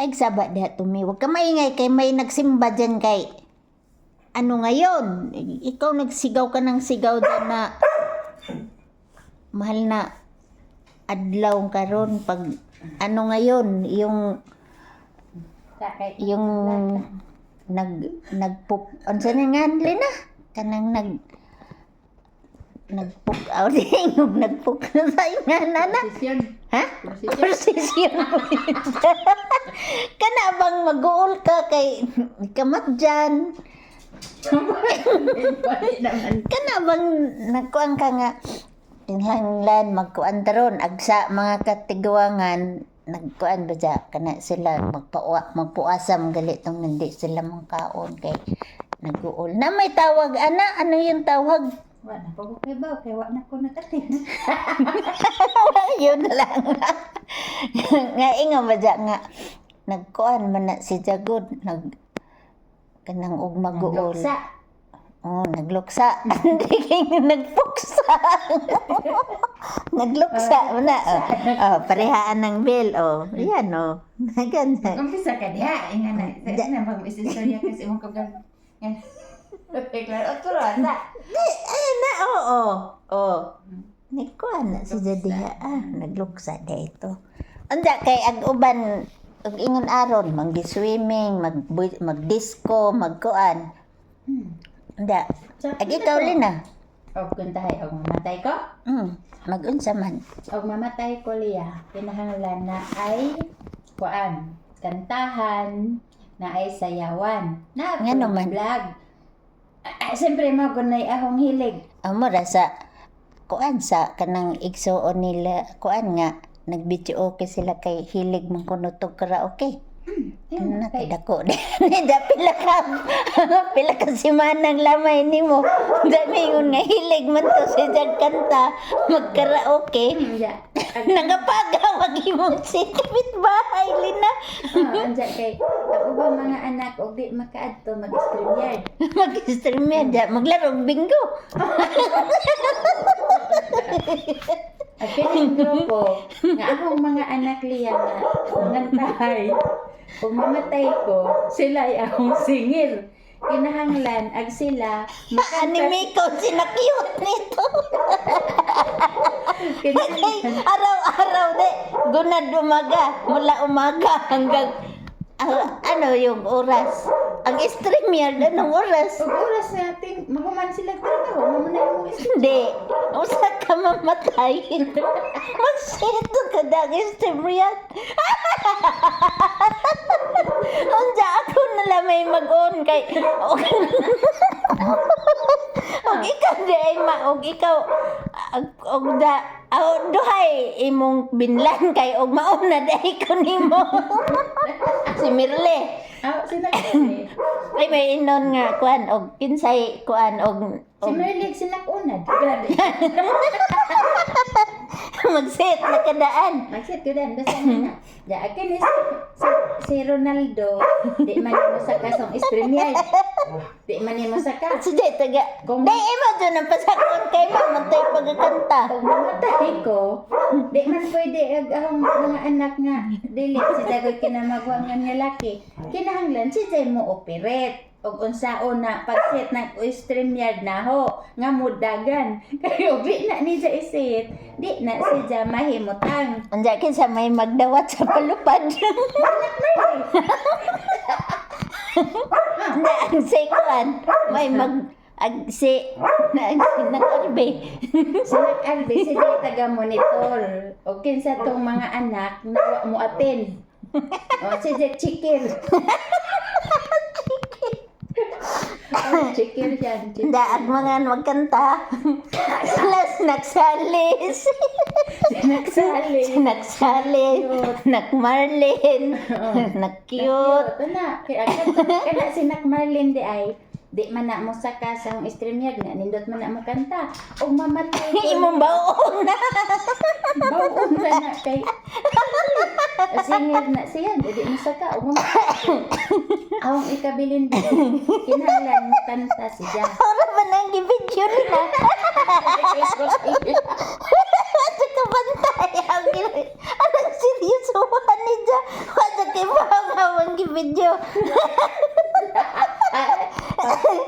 Ay, saba diha tumi. Huwag ka maingay kay may nagsimba dyan kay... Ano ngayon? Ikaw nagsigaw ka ng sigaw dyan na... Mahal na adlaw karon pag ano ngayon yung yung nag nagpuk unsa na nga Lina kanang nag nagpuk out yung nagpuk sa nga nana Posisyon. ha. Precision kana bang mag-uol ka kay kamat dyan? Kana bang nagkuan ka nga tinhanglan magkuan taron agsa mga katiguangan nagkuan ba dya? Kana sila magpawa magpuasam gali tong hindi sila mangkaon kay nag-uol na may tawag ana ano yung tawag Wala na po kay ba? Kaya wala na ko nakatin. yun lang nga inga ba dya nga nagkuan man na si Jagod nag kanang og mag-uol Sa. Oh, nagluksa. Hindi kayo nagpuksa. nagluksa mo na. Oh, oh, parehaan ng bill. Oh, yan oh. Ganda. Umpisa ka diha. Inga na. Sa na bang isistorya kasi mo kagal. Otro. Sa. Di, ayun na. Oo. Oh. Nikuan na si Jadiha. Ah, nagluksa na ito. Anda, kay ag-uban, ag ingon aron, mag-swimming, mag mag-disco, magkuan. Hmm. Anda, ag ikaw lina. Og kuntahay. Og mamatay ko. Hmm, mag-unsa man. Og mamatay ko liya. Pinahanglan na ay kuan. Kantahan na ay sayawan. Na vlog. Siyempre mo gunay ahong hilig. Amo ra sa kuan sa kanang igsuon nila kuan nga nagbidyo okay sila kay hilig man kuno karaoke. Ano na kay dako da pila ka pila ka simanang lamay nimo. Dami ngon nga hilig man to si jag kanta magkaraoke. Ya. Nagapagaw wag imong si kapit bahay lina. Oh, anja kay ang ubang mga anak og di makaadto mag-stream yard. Mag-stream media, maglaro bingo. At kining grupo nga akong mga anak liya nga mangantahay. Kung mamatay ko, sila ay akong singil. Kinahanglan ag sila Anime ko sinakiyot nito. Kinahanglan, Araw-araw de, gunad umaga, mula umaga hanggang ah, ano yung oras. Ang stream yan, anong oras? Ug oras natin, mahuman sila trabaho, mamuna yung stream. Hindi, usa ka mamatay. Magseto ka dang stream yan. Unja ako na lang may mag-on kay... og ikaw di ay ma, og ikaw, ag- og da, aw duhay imong binlan kay og mauna dai ko nimo. si Mirle. Ah, sino kasi? Ay may inon nga kuan og kinsay kuan og Si og Merlig sinag-unad. Grabe. Mag-set na kadaan. Magsit ko din, basta na. Ya, akin is si, si Ronaldo, di man mo sa kasong yard. Di man mo sa ka. Si Jay taga. Kung- Dai imo dyan ang pasakon kay mamatay pagkakanta. Pag mamatay ko, di man pwede ag ang mga anak nga. Dili, si Dagoy kinamagwa nga nga laki. Kinahanglan, si Jay mo operate. Og unsaon na pagset ng stream yard na ho nga mudagan kayo di na ni Jay isit di na si Jay mahimutang Anja kinsa may magdawat sa palupad. Na ang si kuan may mag ag si na. Sinak Albe, si Jay taga monitor. O kinsa tong mga anak na mo atin. O si Jay chikir. chikir yan. chikir. Daag mga magkanta. Sila nagsalis. Nagsali. Nagsalis. Nagmarlin. Nag-cute. Cute. na. Kaya kana si Nak Marlin di ay di man na mo sa kasang streamer nga nindot man na mo kanta o mamatay ko Imong baon na. bawon na na kay singer na siya di mo sa ka o mamatay awang ikabilin din kinahanglan mo kanta si Jack Para ba nang i-video nila? Sa kabantay. Ang gila- Anong seryoso ba ni Diya? Wala kay mga i-video.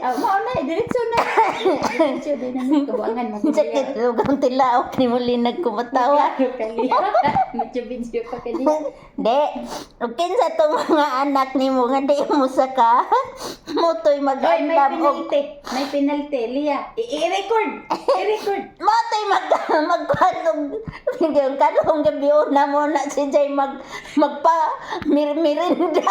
Ah, mao na, diretso na. Diretso din ang kabuangan mo. Sakit lugang tilaok ni muli nagkumatawa. Medyo video pa kaniya. De, ukin sa tong mga anak ni mo nga di mo saka. Motoy mag-andam og. May penalty, Lia. I-record. I-record. motoy mag magkanong yung kanong gabi una mo na si Jay mag magpa mir mirinda.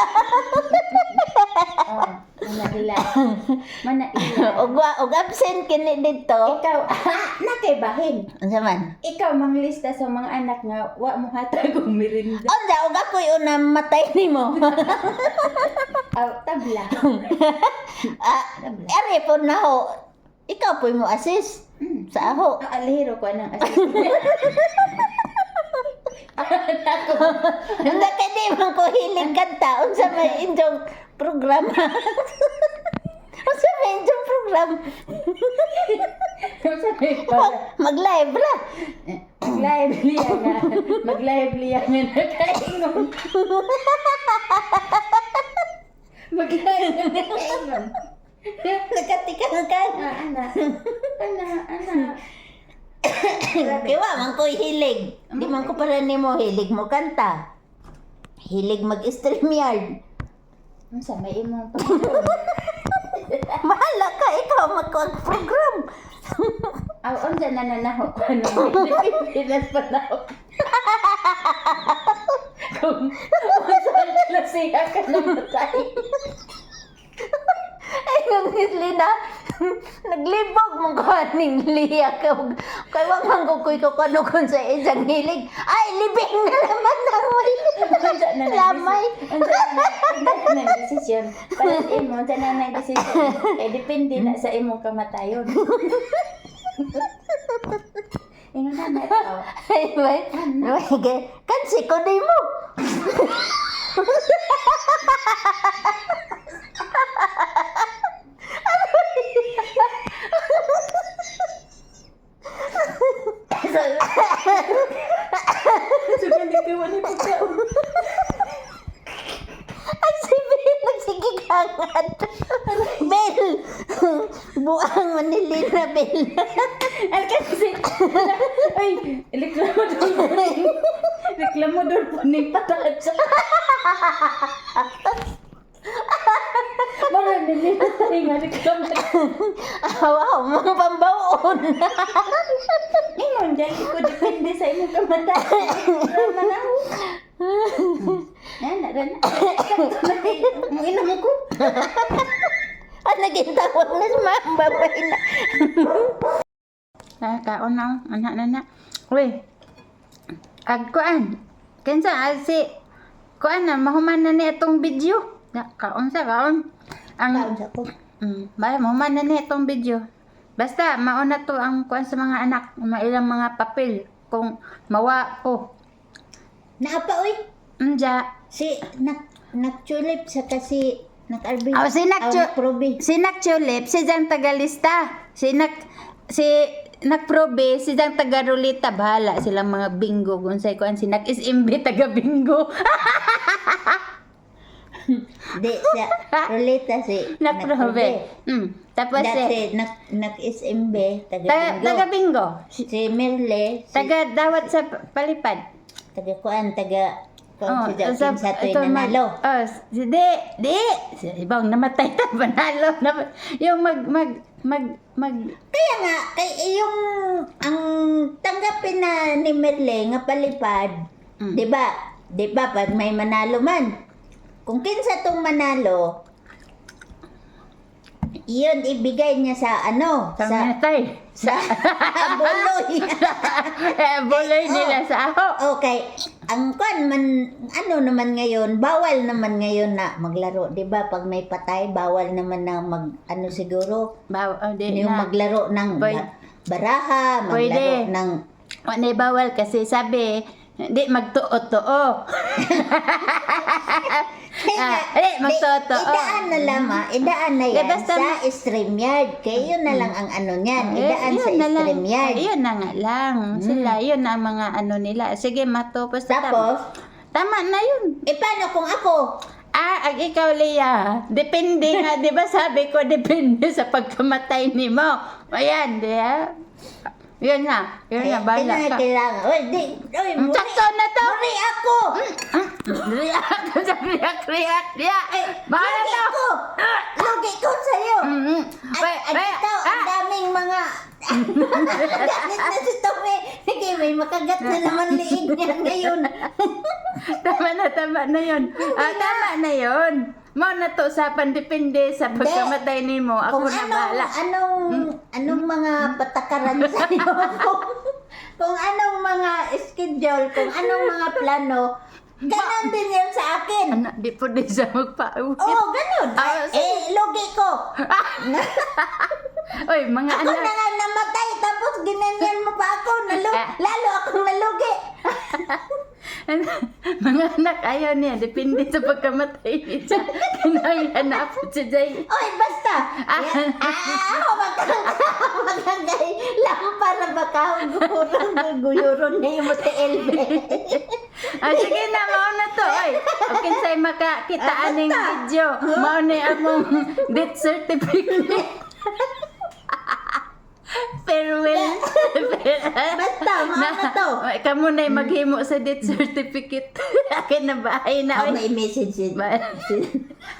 Oh, mana ila. Mana ila. og wa- og absent kini dito. Ikaw, na kay bahin. Unsa man? Ikaw manglista sa mga anak nga wa mo hatag og merinda. Unsa og ako'y una matay nimo. Aw, tabla. ah, ere po na ho. Ikaw po mo assist Mm. sa. Ah, alihiro ko ng assistant. Ako. Hindi ka di man ko hiling kanta. Unsa may inyong programa. Unsa may inyong program. Kung sa may para. Mag-live ra. Mag-live liya nga. Mag-live liya nga nakaingon. Mag-live liya nakaingon. Nakatikang ka. Ah, ana. Ana, ana. Kiwa man ko hilig. Di man ko para nimo hilig mo kanta. Hilig mag-stream yard. Unsa may imong pagkaon? Mahala ka, ikaw mag-program. Aw, unsa na nanaho ko ano? Pilipinas pa na ako. Kung unsa na siya ka namatay. Ay, nang Lina, naglibog mong kaning liya ka. Kay wag man ko kuy ko sa isang hilig. Ay, libing na naman ang may lamay. Desisyon? Para sa imo, unsa na desisyon? Eh depende na sa imong kamatayon. Ingon na na ito. Ay, may, may, kansi ko di mo. Sugan di ko buang manilina, Bel. Al kasi, ay, reklamo doon po ning, reklamo doon po ning pataad sa Mga nililatay nga reklamo. wow, mga pambaon. Ingon, dahil ko depende sa imong kamatayon. Rama na ako. Yan, na, na. Mo inom ko. Ang naging tawag na sa mga babay na. Ah, kaon na, anak na na. Uy, ag kuan. Kinsa ah, si kuan na mahuman na ni atong video. Ya, kaon sa kaon. Ang Taon sa ko. mm, ba mahuman na ni atong video. Basta mauna to ang kuan sa mga anak, mailang mga papel kung mawa ko. Naapa, uy. Unja, Si, nak, nagtulip sa kasi, nak-arbi. Oh, si Nak- Aw, nakprobi. si Nak Chulip, si Jang Tagalista. Si Nak si Nak Probe, si Jang Tagarulita, bahala silang mga bingo kung sa kuan si Nak SMB taga bingo. Di, sa Rolita si Nak Probe. Mm. Tapos Dati, si nak, nak-SMB, taga taga, Bingo. taga bingo. Si Merle, si, Taga dawat sa palipad. taga kuan, taga, kuan si sa- Jackson sa tuwing mag- nanalo. Oh, si di, di. Si ibang namatay ta panalo. Na, yung mag mag mag mag Kaya nga, kay yung, ang tanggapin na ni Merle nga palipad, Mm. di ba, di ba, pag may manalo man, kung kinsa tong manalo, iyon ibigay niya sa ano, sa sa. Sa buloy. eh, buloy nila sa ako. Okay, ang kwan man, ano naman ngayon, bawal naman ngayon na maglaro, di ba? Pag may patay, bawal naman na mag, ano siguro, Baw, oh, di yung na. maglaro ng Pwede. ba- baraha, maglaro Pwede. ng, Wala bawal kasi sabi, di magtuo-tuo. ah, di, magtuo-tuo. idaan na lamang, idaan na yan sa StreamYard. Kaya yun na lang ang ano niyan, Eh, idaan sa na lang. StreamYard. Eh, Yun na nga lang. Sila, yun ang mga ano nila. Sige, matupos na Tapos, Tama, tama na yun. eh paano kung ako? Ah, ang ikaw, Leah. Depende nga, di ba sabi ko, depende sa pagkamatay ni mo. Ayan, di ba? Yun na, yun na, bahala ka. Kailangan. Uy, di. Uy, Mm, muli. Sakto na to! Muli ako. React ko sa react, react, react. Bahala Lugi na! ko. Lugi ko sa'yo. Mm-mm. At, Wait, at wait, ikaw, ang ah! daming mga... Galit na si Tommy. Sige, may makagat na naman liig niya ngayon. Tama na, tama na yun. Ah, tama na yun. Mo na to usapan, depende sa pagkamatay ni mo. Ako kung na anong, bahala. anong, anong mga patakaran sa'yo, kung, kung anong mga schedule, kung anong mga plano, ganon din yun sa akin. Ano, di po din siya magpa-uwi. Oo, ganon. Ah, Ay, eh, lugi ko. Oy, mga Ako na anak. nga namatay, ginanyan mo pa ako. Nalu Ah. lalo akong nalugi. mga anak, ayaw niya. Depende sa pagkamatay niya. Kinaihanap si Jay. Oy, basta. Ah. Yan. Ah, ako magkagay lang para baka guyuron, guyuron na yung mati elbe. Ah, sige na, mauna to. Oy, okay sa'y makakita Ah, aning basta. video. Mauna among death certificate. Farewell. Basta, mauna to. Ay, Kamu na maghimo sa death certificate. Akin na bahay na. Oh, may message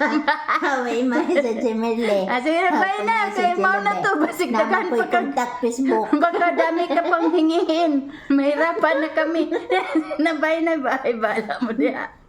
Ah, may message si Merle. Ah, sige na, bye na. Kay mauna to. Basig dagan pa ka. contact Facebook. Baka dami ka pang hingihin. Mahirapan na kami. Nabay na bahay. Bala mo diha.